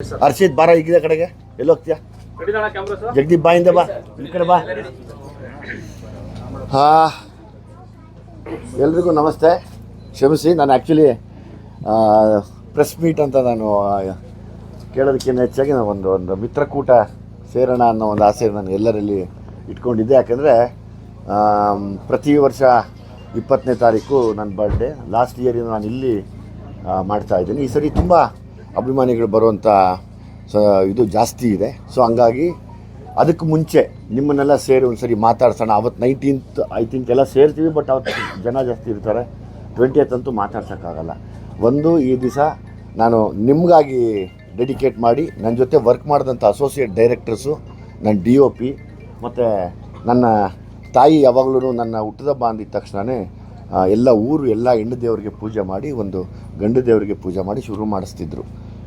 ಹರ್ಷಿತ್ ಬಾರ ಈಗಿದ ಕಡೆಗೆ. ಎಲ್ಲಿ ಹೋಗ್ತೀಯಾ? ಜಗದೀಪ್ ಬಾ ಬಾಯಿಂದ ಬಾ. ಈ ಬಾ. ಹಾ. ಎಲ್ರಿಗೂ ನಮಸ್ತೆ. ಕ್ಷಮಿಸಿ, ನಾನು ಆ್ಯಕ್ಚುಲಿ ಪ್ರೆಸ್ ಮೀಟ್ ಅಂತ ನಾನು ಕೇಳೋದಕ್ಕಿಂತ ಹೆಚ್ಚಾಗಿ ನಾನು ಒಂದು ಒಂದು ಮಿತ್ರಕೂಟ ಸೇರೋಣ ಅನ್ನೋ ಒಂದು ಆಸೆ ನಾನು ಎಲ್ಲರಲ್ಲಿ ಇಟ್ಕೊಂಡಿದ್ದೆ. ಯಾಕಂದರೆ ಪ್ರತಿ ವರ್ಷ ಇಪ್ಪತ್ತನೇ ತಾರೀಕು ನನ್ನ ಬರ್ಡೇ ಲಾಸ್ಟ್ ಇಯರಿಂದ ನಾನು ಇಲ್ಲಿ ಮಾಡ್ತಾ ಇದ್ದೀನಿ. ಈ ಸರಿ ತುಂಬ ಅಭಿಮಾನಿಗಳು ಬರುವಂಥ ಸ, ಇದು ಜಾಸ್ತಿ ಇದೆ. ಸೊ ಹಂಗಾಗಿ ಅದಕ್ಕೆ ಮುಂಚೆ ನಿಮ್ಮನ್ನೆಲ್ಲ ಸೇರಿ ಒಂದು ಸರಿ ಮಾತಾಡ್ಸೋಣ. ಅವತ್ತು ನೈನ್ಟೀನ್ತ್ ಐ ಥಿಂಕ್ ಎಲ್ಲ ಸೇರ್ತೀವಿ ಬಟ್ ಅವತ್ತು ಜನ ಜಾಸ್ತಿ ಇರ್ತಾರೆ. ಟ್ವೆಂಟಿಯತ್ ಅಂತೂ ಮಾತಾಡ್ಸೋಕ್ಕಾಗಲ್ಲ. ಒಂದು, ಈ ದಿವಸ ನಾನು ನಿಮಗಾಗಿ ಡೆಡಿಕೇಟ್ ಮಾಡಿ ನನ್ನ ಜೊತೆ ವರ್ಕ್ ಮಾಡಿದಂಥ ಅಸೋಸಿಯೇಟ್ ಡೈರೆಕ್ಟರ್ಸು ನನ್ನ ಡಿ ಒ ಪಿ ಮತ್ತು ನನ್ನ ತಾಯಿ ಯಾವಾಗಲೂ ನನ್ನ ಹುಟ್ಟಿದ ಅಂದಿದ ತಕ್ಷಣವೇ ಎಲ್ಲ ಊರು ಎಲ್ಲ ಹೆಣ್ಣು ದೇವರಿಗೆ ಪೂಜೆ ಮಾಡಿ ಒಂದು ಗಂಡು ದೇವರಿಗೆ ಪೂಜೆ ಮಾಡಿ ಶುರು ಮಾಡಿಸ್ತಿದ್ರು.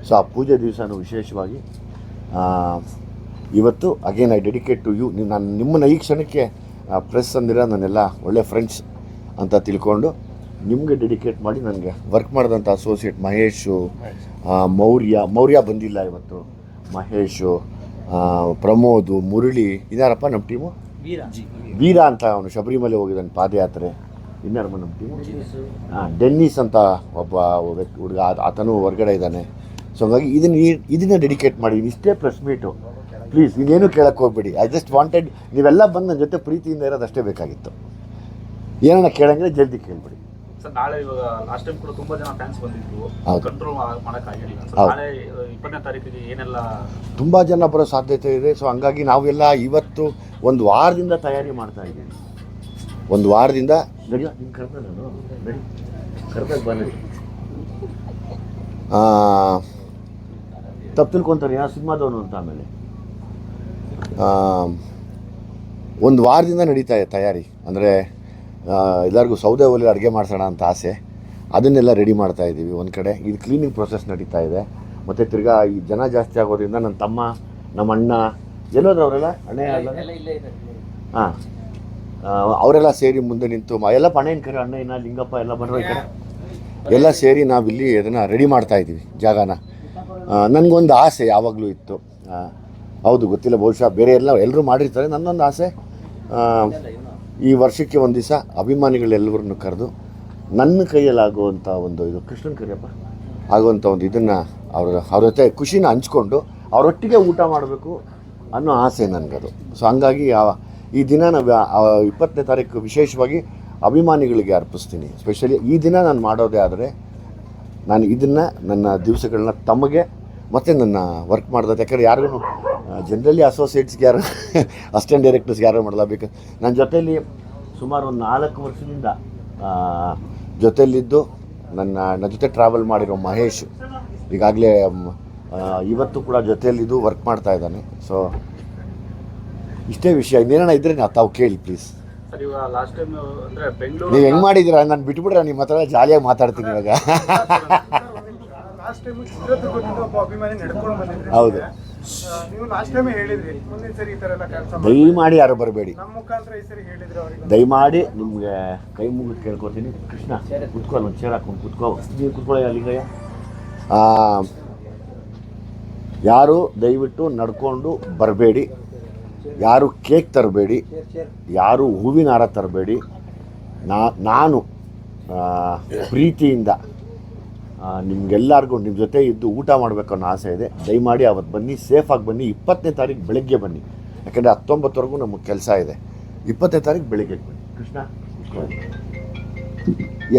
ಸೊ ಆ ಪೂಜೆ ದಿವಸನೂ ವಿಶೇಷವಾಗಿ ಇವತ್ತು again I dedicate to you ನೀವು ನಾನು ನಿಮ್ಮನ್ನು ಈ ಕ್ಷಣಕ್ಕೆ ಪ್ರೆಸ್ ಅಂದಿರ? ನನ್ನೆಲ್ಲ ಒಳ್ಳೆ ಫ್ರೆಂಡ್ಸ್ ಅಂತ ತಿಳ್ಕೊಂಡು ನಿಮಗೆ ಡೆಡಿಕೇಟ್ ಮಾಡಿ ನನಗೆ ವರ್ಕ್ ಮಾಡಿದಂಥ ಅಸೋಸಿಯೇಟ್ ಮಹೇಶು ಮೌರ್ಯ ಮೌರ್ಯ ಬಂದಿಲ್ಲ ಇವತ್ತು. ಮಹೇಶು ಪ್ರಮೋದು ಮುರಳಿ ಇದಾರಪ್ಪ ನಮ್ಮ ಟೀಮು ವೀರ ಅಂತ ಅವನು ಶಬರಿಮಲೆ ಹೋಗಿದ್ದಾನೆ ಪಾದಯಾತ್ರೆ. ಇನ್ಯಾರಮ್ಮ ನಮ್ಮ ಟೀಮ್ ಹಾಂ ಡೆನ್ನಿಸ್ ಅಂತ ಒಬ್ಬ ವ್ಯಕ್ತಿ ಹುಡುಗ ಆತನೂ ಹೊರಗಡೆ ಇದ್ದಾನೆ. ಸೊ ಹಂಗಾಗಿ ಇದನ್ನ ಇದನ್ನ ಡೆಡಿಕೇಟ್ ಮಾಡಿ ಇಷ್ಟೇ ಪ್ರೆಸ್ ಮೀಟು ಪ್ಲೀಸ್ ಇನ್ನೇನು ಕೇಳಕ್ಕೆ ಹೋಗ್ಬೇಡಿ. ಐ ಜಸ್ಟ್ ವಾಂಟೆಡ್ ನೀವೆಲ್ಲ ಬಂದು ನನ್ನ ಜೊತೆ ಪ್ರೀತಿಯಿಂದ ಇರೋದು ಅಷ್ಟೇ ಬೇಕಾಗಿತ್ತು. ಏನನ್ನ ಕೇಳಂಗಿಲ್ಲ ಜಲ್ದಿ ಕೇಳ್ಬಿಡಿ. ಸರ್ ನಾಳೆ ಇವಾಗ ಲಾಸ್ಟ್ ಟೈಮ್ ಕೂಡ ತುಂಬಾ ಜನ ಫ್ಯಾನ್ಸ್ ಬಂದಿದ್ರು. ಹೌದು. ಕಂಟ್ರೋಲ್ ಮಾಡಕ್ ಆಗಿಲ್ಲ ಸರ್ ನಾಳೆ ಇಪ್ಪತ್ತನೇ ತಾರೀಕಿಗೆ ಏನೆಲ್ಲ ತುಂಬ ಜನ ಬರೋ ಸಾಧ್ಯತೆ ಇದೆ. ಸೊ ಹಂಗಾಗಿ ನಾವೆಲ್ಲ ಇವತ್ತು ಒಂದು ವಾರದಿಂದ ತಯಾರಿ ಮಾಡ್ತಾ ಇದ್ದೀವಿ. ಒಂದು ವಾರದಿಂದ ಕರ್ದ ನಾನು ನಡಿ. ಕರ್ದಾಗ ತಪ್ಪು ತಿಳ್ಕೊತಾರೆ ಯಾ ಸಿನಿಮಾದವನು ಅಂತ ಆಮೇಲೆ. ಆ, ಒಂದು ವಾರದಿಂದ ನಡೀತಾ ಇದೆ ತಯಾರಿ. ಅಂದರೆ ಎಲ್ಲರಿಗೂ ಸೌದೆ ಒಲೆ ಅಡುಗೆ ಮಾಡಿಸೋಣ ಅಂತ ಆಸೆ. ಅದನ್ನೆಲ್ಲ ರೆಡಿ ಮಾಡ್ತಾ ಇದ್ದೀವಿ ಒಂದು ಕಡೆ. ಇದು ಕ್ಲೀನಿಂಗ್ ಪ್ರೊಸೆಸ್ ನಡೀತಾ ಇದೆ. ಮತ್ತು ತಿರ್ಗಾ ಈ ಜನ ಜಾಸ್ತಿ ಆಗೋದ್ರಿಂದ ನನ್ನ ತಮ್ಮ ನಮ್ಮ ಅಣ್ಣ ಎಲ್ಲೋದ್ರವರೆಲ್ಲ? ಅಣ್ಣ ಹಾಂ. ಅವರೆಲ್ಲ ಸೇರಿ ಮುಂದೆ ನಿಂತು ಎಲ್ಲ ಪಣೇನ್ ಕರೆ ಅಣ್ಣ, ಇನ್ನ ಲಿಂಗಪ್ಪ ಎಲ್ಲ ಬರೋ ಈ ಎಲ್ಲ ಸೇರಿ ನಾವಿಲ್ಲಿ ಅದನ್ನು ರೆಡಿ ಮಾಡ್ತಾ ಇದ್ದೀವಿ, ಜಾಗನ. ನನಗೊಂದು ಆಸೆ ಯಾವಾಗಲೂ ಇತ್ತು. ಹೌದು, ಗೊತ್ತಿಲ್ಲ, ಬಹುಶಃ ಬೇರೆ ಎಲ್ಲ ಎಲ್ಲರೂ ಮಾಡಿರ್ತಾರೆ, ನನ್ನೊಂದು ಆಸೆ. ಈ ವರ್ಷಕ್ಕೆ ಒಂದು ದಿವಸ ಅಭಿಮಾನಿಗಳೆಲ್ಲರನ್ನು ಕರೆದು ನನ್ನ ಕೈಯಲ್ಲಾಗುವಂಥ ಒಂದು ಇದು, ಕೃಷ್ಣನ್ ಕರಿಯಪ್ಪ ಆಗುವಂಥ ಒಂದು ಇದನ್ನು ಅವ್ರ ಅವ್ರ ಜೊತೆ ಖುಷಿನ ಹಂಚ್ಕೊಂಡು ಅವರೊಟ್ಟಿಗೆ ಊಟ ಮಾಡಬೇಕು ಅನ್ನೋ ಆಸೆ ನನಗದು. ಸೊ ಹಂಗಾಗಿ ಆ- ಈ ದಿನ ನಾವು ಇಪ್ಪತ್ತನೇ ತಾರೀಕು ವಿಶೇಷವಾಗಿ ಅಭಿಮಾನಿಗಳಿಗೆ ಅರ್ಪಿಸ್ತೀನಿ. ಸ್ಪೆಷಲಿ ಈ ದಿನ ನಾನು ಮಾಡೋದೇ ಆದರೆ ನಾನು ಇದನ್ನು ನನ್ನ ದಿವಸಗಳನ್ನ ತಮಗೆ ಮತ್ತು ನನ್ನ ವರ್ಕ್ ಮಾಡಿದೆ ಯಾಕಂದರೆ ಯಾರಿಗೂ ಜನರಲಿ ಅಸೋಸಿಯೇಟ್ಸ್ಗೆ ಯಾರು ಅಸಿಸ್ಟೆಂಟ್ ಡೈರೆಕ್ಟರ್ಸ್ಗೆ ಯಾರು ಮಾಡಲ್ಲ. ಬೇಕು ನನ್ನ ಜೊತೆಯಲ್ಲಿ ಸುಮಾರು ಒಂದು ನಾಲ್ಕು ವರ್ಷದಿಂದ ಜೊತೆಯಲ್ಲಿದ್ದು ನನ್ನ ನನ್ನ ಜೊತೆ ಟ್ರಾವೆಲ್ ಮಾಡಿರೋ ಮಹೇಶ್ ಈಗಾಗಲೇ ಇವತ್ತು ಕೂಡ ಜೊತೆಯಲ್ಲಿದ್ದು ವರ್ಕ್ ಮಾಡ್ತಾ ಇದ್ದಾನೆ. ಸೊ ಇಷ್ಟೇ ವಿಷಯ ಇನ್ನೇನ ಇದ್ರೆ ನಾ ತಾವು ಕೇಳಿ ಪ್ಲೀಸ್ ನೀವು ಹೆಂಗ್ ಮಾಡಿದ್ದೀರಾ ನಾನು ಬಿಟ್ಬಿಟ್ರೆ ನಿಮ್ಮ ಹತ್ರ ಜಾಲಿಯಾಗಿ ಮಾತಾಡ್ತೀನಿ ಇವಾಗ ಹೌದು. ದಯಮಾಡಿ ಯಾರು ಬರಬೇಡಿ ದಯಮಾಡಿ ನಿಮಗೆ ಕೈ ಮುಗಿದು ಕೇಳ್ಕೊತೀನಿ ಕೃಷ್ಣ ಕುತ್ಕೊ ಒಂದು ಚೇರ್ ಹಾಕೊಂಡು ಕುತ್ಕೋ ನೀವು ಕುತ್ಕೊಳ್ಳಿ ಅಲ್ಲಿಗಯ್ಯ ಯಾರು ದಯವಿಟ್ಟು ನಡ್ಕೊಂಡು ಬರಬೇಡಿ ಯಾರು ಕೇಕ್ ತರಬೇಡಿ ಯಾರು ಹೂವಿನ ಹಾರ ತರಬೇಡಿ ನಾ ನಾನು ಪ್ರೀತಿಯಿಂದ ನಿಮ್ಗೆಲ್ಲರಿಗೂ ನಿಮ್ಮ ಜೊತೆ ಇದ್ದು ಊಟ ಮಾಡಬೇಕು ಅನ್ನೋ ಆಸೆ ಇದೆ. ದಯಮಾಡಿ ಅವತ್ತು ಬನ್ನಿ ಸೇಫಾಗಿ ಬನ್ನಿ. ಇಪ್ಪತ್ತನೇ ತಾರೀಕು ಬೆಳಗ್ಗೆ ಬನ್ನಿ. ಯಾಕಂದರೆ ಹತ್ತೊಂಬತ್ತವರೆಗೂ ನಮಗೆ ಕೆಲಸ ಇದೆ. ಇಪ್ಪತ್ತನೇ ತಾರೀಕು ಬೆಳಗ್ಗೆ ಬನ್ನಿ. ಕೃಷ್ಣ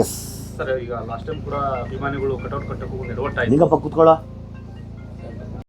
ಎಸ್ ಸರ್ ಈಗ ಲಾಸ್ಟ್ ಟೈಮ್ ಕೂಡ ಅಭಿಮಾನಿಗಳು ಕಟೌಟ್ ಕಟ್ಟಕ್ಕೆ ಹೋಗಿ ನೆಡವಟ್ಟ ಆಯ್ತು ನಿಂಗಪ್ಪ ಕುತ್ಕೊಳ್ಳೋ.